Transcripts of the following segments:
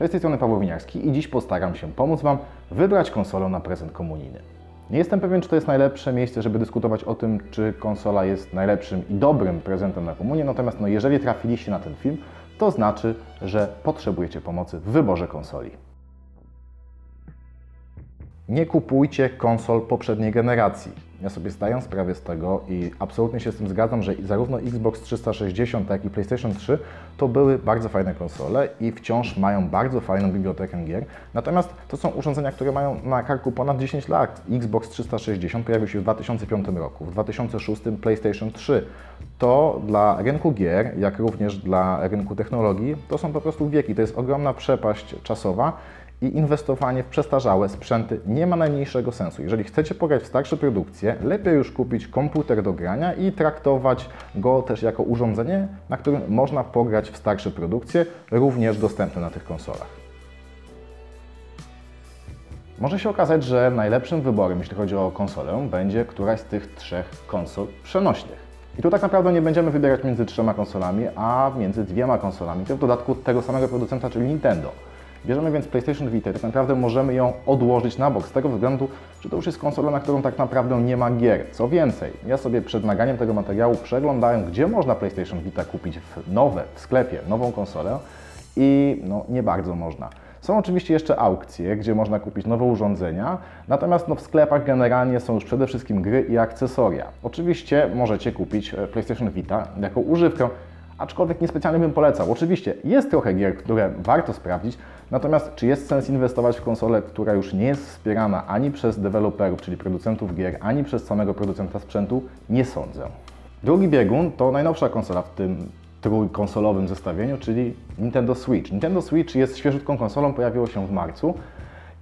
Cześć, z tej strony Paweł Winiarski i dziś postaram się pomóc Wam wybrać konsolę na prezent komunijny. Nie jestem pewien, czy to jest najlepsze miejsce, żeby dyskutować o tym, czy konsola jest najlepszym i dobrym prezentem na komunię, natomiast no, jeżeli trafiliście na ten film, to znaczy, że potrzebujecie pomocy w wyborze konsoli. Nie kupujcie konsol poprzedniej generacji. Ja sobie zdaję sprawę z tego i absolutnie się z tym zgadzam, że zarówno Xbox 360, jak i PlayStation 3 to były bardzo fajne konsole i wciąż mają bardzo fajną bibliotekę gier. Natomiast to są urządzenia, które mają na karku ponad 10 lat. Xbox 360 pojawił się w 2005 roku, w 2006 PlayStation 3. To dla rynku gier, jak również dla rynku technologii, to są po prostu wieki. To jest ogromna przepaść czasowa i inwestowanie w przestarzałe sprzęty nie ma najmniejszego sensu. Jeżeli chcecie pograć w starsze produkcje, lepiej już kupić komputer do grania i traktować go też jako urządzenie, na którym można pograć w starsze produkcje, również dostępne na tych konsolach. Może się okazać, że najlepszym wyborem, jeśli chodzi o konsolę, będzie któraś z tych trzech konsol przenośnych. I tu tak naprawdę nie będziemy wybierać między trzema konsolami, a między dwiema konsolami, to w dodatku tego samego producenta, czyli Nintendo. Bierzemy więc PlayStation Vita tak naprawdę możemy ją odłożyć na bok z tego względu, że to już jest konsola, na którą tak naprawdę nie ma gier. Co więcej, ja sobie przed nagraniem tego materiału przeglądałem, gdzie można PlayStation Vita kupić w nowe, w sklepie, nową konsolę i no nie bardzo można. Są oczywiście jeszcze aukcje, gdzie można kupić nowe urządzenia, natomiast no, w sklepach generalnie są już przede wszystkim gry i akcesoria. Oczywiście możecie kupić e, PlayStation Vita jako używkę, aczkolwiek niespecjalnie bym polecał. Oczywiście jest trochę gier, które warto sprawdzić, natomiast czy jest sens inwestować w konsolę, która już nie jest wspierana ani przez deweloperów, czyli producentów gier, ani przez samego producenta sprzętu? Nie sądzę. Drugi biegun to najnowsza konsola w tym trójkonsolowym zestawieniu, czyli Nintendo Switch. Nintendo Switch jest świeżutką konsolą, pojawiło się w marcu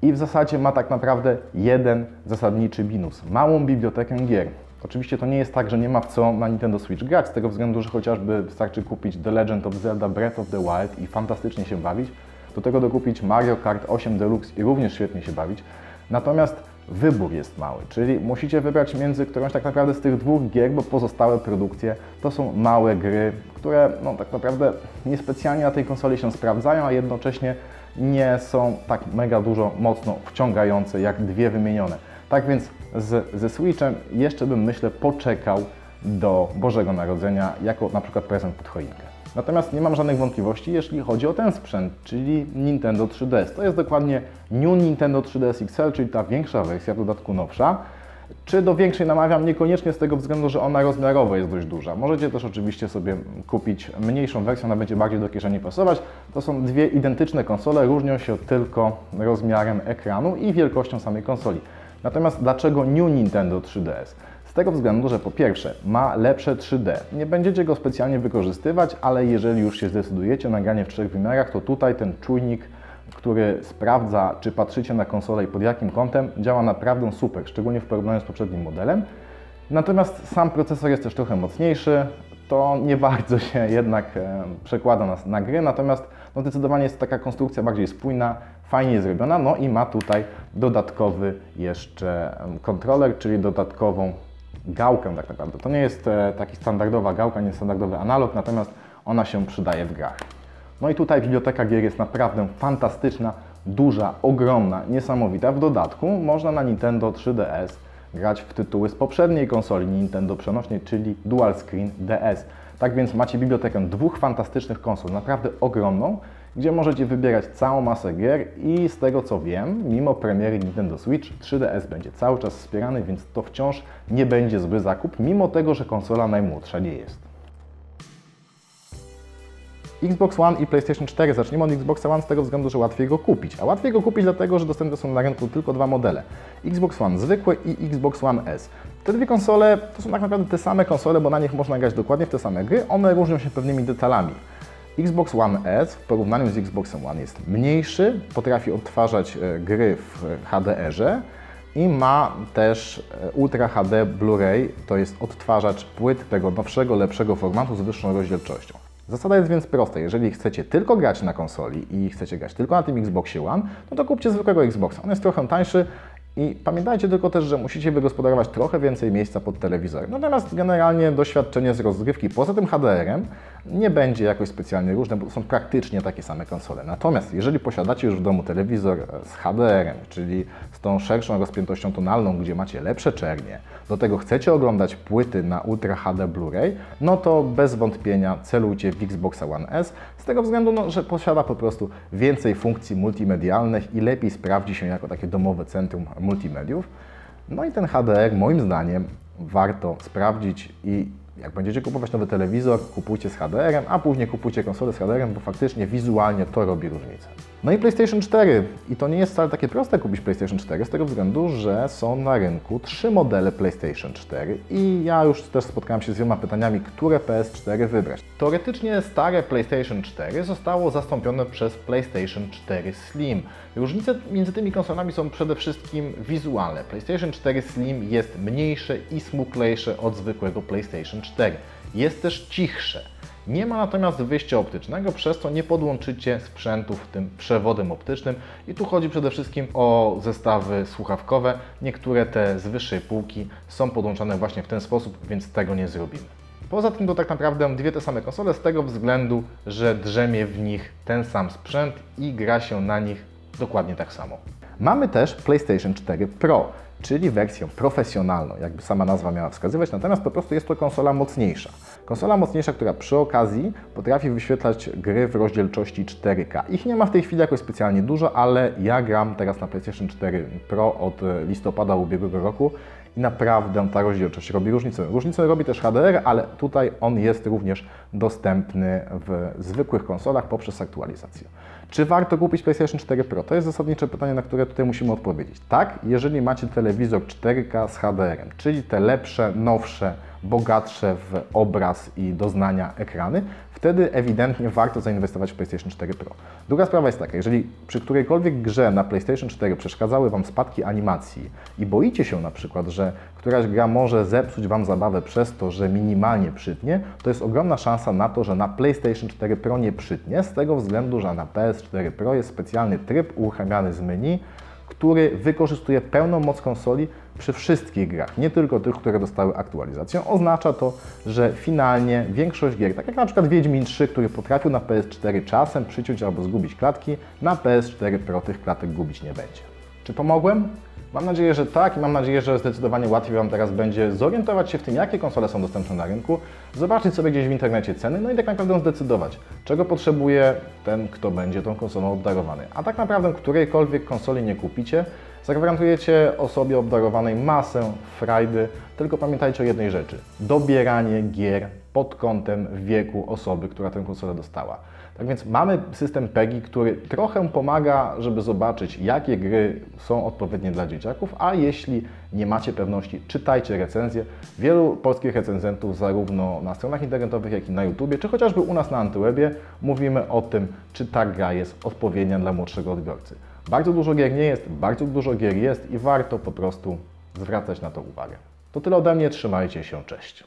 i w zasadzie ma tak naprawdę jeden zasadniczy minus. Małą bibliotekę gier. Oczywiście to nie jest tak, że nie ma w co na Nintendo Switch grać, z tego względu, że chociażby wystarczy kupić The Legend of Zelda Breath of the Wild i fantastycznie się bawić, do tego dokupić Mario Kart 8 Deluxe i również świetnie się bawić. Natomiast wybór jest mały, czyli musicie wybrać między którąś tak naprawdę z tych dwóch gier, bo pozostałe produkcje to są małe gry, które no, tak naprawdę niespecjalnie na tej konsoli się sprawdzają, a jednocześnie nie są tak mega dużo mocno wciągające jak dwie wymienione. Tak więc z, ze Switchem jeszcze bym myślę poczekał do Bożego Narodzenia jako na przykład prezent pod choinkę. Natomiast nie mam żadnych wątpliwości, jeśli chodzi o ten sprzęt, czyli Nintendo 3DS. To jest dokładnie New Nintendo 3DS XL, czyli ta większa wersja, w dodatku nowsza. Czy do większej namawiam? Niekoniecznie z tego względu, że ona rozmiarowo jest dość duża. Możecie też oczywiście sobie kupić mniejszą wersję, ona będzie bardziej do kieszeni pasować. To są dwie identyczne konsole, różnią się tylko rozmiarem ekranu i wielkością samej konsoli. Natomiast dlaczego New Nintendo 3DS? Z tego względu, że po pierwsze ma lepsze 3D. Nie będziecie go specjalnie wykorzystywać, ale jeżeli już się zdecydujecie na granie w trzech wymiarach, to tutaj ten czujnik, który sprawdza, czy patrzycie na konsolę i pod jakim kątem, działa naprawdę super, szczególnie w porównaniu z poprzednim modelem. Natomiast sam procesor jest też trochę mocniejszy, to nie bardzo się jednak e, przekłada na, na gry, natomiast no, zdecydowanie jest taka konstrukcja bardziej spójna, fajnie zrobiona, no i ma tutaj dodatkowy jeszcze kontroler, czyli dodatkową gałkę tak naprawdę. To nie jest e, taki standardowa gałka, nie standardowy analog, natomiast ona się przydaje w grach. No i tutaj biblioteka gier jest naprawdę fantastyczna, duża, ogromna, niesamowita. W dodatku można na Nintendo 3DS grać w tytuły z poprzedniej konsoli Nintendo przenośnej, czyli Dual Screen DS. Tak więc macie bibliotekę dwóch fantastycznych konsol, naprawdę ogromną, gdzie możecie wybierać całą masę gier i z tego co wiem, mimo premiery Nintendo Switch 3DS będzie cały czas wspierany, więc to wciąż nie będzie zły zakup, mimo tego, że konsola najmłodsza nie jest. Xbox One i PlayStation 4. Zacznijmy od Xboxa One z tego względu, że łatwiej go kupić. A łatwiej go kupić dlatego, że dostępne są na rynku tylko dwa modele. Xbox One zwykły i Xbox One S. Te dwie konsole to są tak naprawdę te same konsole, bo na nich można grać dokładnie w te same gry. One różnią się pewnymi detalami. Xbox One S w porównaniu z Xboxem One jest mniejszy, potrafi odtwarzać e, gry w HDR-ze i ma też e, Ultra HD Blu-ray, to jest odtwarzacz płyt tego nowszego, lepszego formatu z wyższą rozdzielczością. Zasada jest więc prosta. Jeżeli chcecie tylko grać na konsoli i chcecie grać tylko na tym Xboxie One, no to kupcie zwykłego Xboxa. On jest trochę tańszy i pamiętajcie tylko też, że musicie wygospodarować trochę więcej miejsca pod telewizorem. Natomiast generalnie doświadczenie z rozgrywki poza tym HDR-em nie będzie jakoś specjalnie różne, bo są praktycznie takie same konsole. Natomiast jeżeli posiadacie już w domu telewizor z HDR-em, czyli z tą szerszą rozpiętością tonalną, gdzie macie lepsze czernie, do tego chcecie oglądać płyty na Ultra HD Blu-ray, no to bez wątpienia celujcie w Xboxa One S, z tego względu, no, że posiada po prostu więcej funkcji multimedialnych i lepiej sprawdzi się jako takie domowe centrum multimediów. No i ten HDR moim zdaniem warto sprawdzić i jak będziecie kupować nowy telewizor, kupujcie z HDR-em, a później kupujcie konsolę z HDR-em, bo faktycznie wizualnie to robi różnicę. No i PlayStation 4. I to nie jest wcale takie proste kupić PlayStation 4 z tego względu, że są na rynku trzy modele PlayStation 4 i ja już też spotkałem się z wieloma pytaniami, które PS4 wybrać. Teoretycznie stare PlayStation 4 zostało zastąpione przez PlayStation 4 Slim. Różnice między tymi konsolami są przede wszystkim wizualne. PlayStation 4 Slim jest mniejsze i smuklejsze od zwykłego PlayStation 4. Jest też cichsze. Nie ma natomiast wyjścia optycznego, przez co nie podłączycie sprzętów tym przewodem optycznym i tu chodzi przede wszystkim o zestawy słuchawkowe. Niektóre te z wyższej półki są podłączane właśnie w ten sposób, więc tego nie zrobimy. Poza tym to tak naprawdę dwie te same konsole z tego względu, że drzemie w nich ten sam sprzęt i gra się na nich dokładnie tak samo. Mamy też PlayStation 4 Pro, czyli wersję profesjonalną, jakby sama nazwa miała wskazywać, natomiast po prostu jest to konsola mocniejsza. Konsola mocniejsza, która przy okazji potrafi wyświetlać gry w rozdzielczości 4K. Ich nie ma w tej chwili jakoś specjalnie dużo, ale ja gram teraz na PlayStation 4 Pro od listopada ubiegłego roku i naprawdę ta rozdzielczość robi różnicę. Różnicę robi też HDR, ale tutaj on jest również dostępny w zwykłych konsolach poprzez aktualizację. Czy warto kupić PlayStation 4 Pro? To jest zasadnicze pytanie, na które tutaj musimy odpowiedzieć. Tak, jeżeli macie telewizor 4K z HDR-em, czyli te lepsze, nowsze, bogatsze w obraz i doznania ekrany, wtedy ewidentnie warto zainwestować w PlayStation 4 Pro. Druga sprawa jest taka, jeżeli przy którejkolwiek grze na PlayStation 4 przeszkadzały Wam spadki animacji i boicie się na przykład, że któraś gra może zepsuć Wam zabawę przez to, że minimalnie przytnie, to jest ogromna szansa na to, że na PlayStation 4 Pro nie przytnie, z tego względu, że na PS4 Pro jest specjalny tryb uruchamiany z menu, który wykorzystuje pełną moc konsoli przy wszystkich grach, nie tylko tych, które dostały aktualizację. Oznacza to, że finalnie większość gier, tak jak na przykład Wiedźmin 3, który potrafił na PS4 czasem przyciąć albo zgubić klatki, na PS4 Pro tych klatek gubić nie będzie. Czy pomogłem? Mam nadzieję, że tak i mam nadzieję, że zdecydowanie łatwiej Wam teraz będzie zorientować się w tym, jakie konsole są dostępne na rynku, zobaczyć sobie gdzieś w internecie ceny, no i tak naprawdę zdecydować, czego potrzebuje ten, kto będzie tą konsolą obdarowany. A tak naprawdę którejkolwiek konsoli nie kupicie, zagwarantujecie osobie obdarowanej masę frajdy, tylko pamiętajcie o jednej rzeczy. Dobieranie gier pod kątem wieku osoby, która tę konsolę dostała. Tak więc mamy system PEGI, który trochę pomaga, żeby zobaczyć, jakie gry są odpowiednie dla dzieciaków, a jeśli nie macie pewności, czytajcie recenzje. Wielu polskich recenzentów, zarówno na stronach internetowych, jak i na YouTubie, czy chociażby u nas na Antywebie, mówimy o tym, czy ta gra jest odpowiednia dla młodszego odbiorcy. Bardzo dużo gier nie jest, bardzo dużo gier jest i warto po prostu zwracać na to uwagę. To tyle ode mnie, trzymajcie się, cześć.